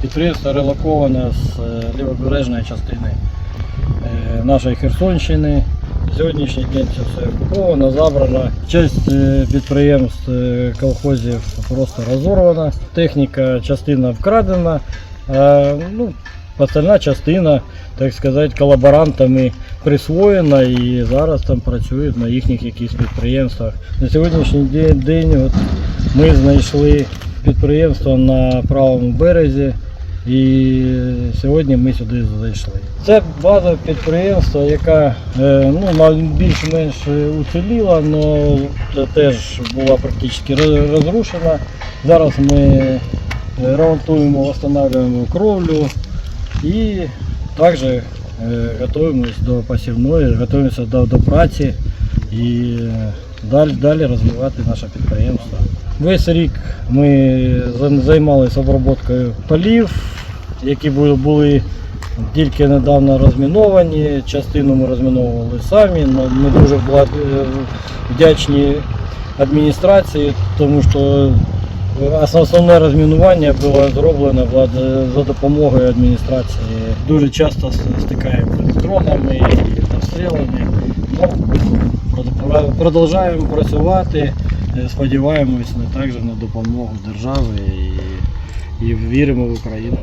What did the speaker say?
Підприємство релоковане з е, лівобережної частини е, нашої Херсонщини. Сьогоднішній день це все окуповано, забрано. Часть е, підприємств е, колхозів просто розорвана, техніка частина вкрадена, а ну, остальна частина, так сказати, колаборантами присвоєна і зараз там працюють на їхніх якихось підприємствах. На сьогоднішній день от, ми знайшли підприємство на правому березі. І сьогодні ми сюди зайшли. Це база підприємства, яка е, ну, більш-менш уціліла, але теж була практично розрушена. Зараз ми е, ремонтуємо, встановлюємо кровлю і також е, готуємось до посівної, готуємося до, до праці і далі, далі розвивати наше підприємство. Весь рік ми займалися обробкою полів, які були, тільки недавно розміновані. Частину ми розміновували самі. Ми дуже е, вдячні адміністрації, тому що основне розмінування було зроблено за допомогою адміністрації. Дуже часто с- стикаємося з дронами і обстрілами. Продовжуємо працювати, е, сподіваємось на також на допомогу держави і, і віримо в Україну.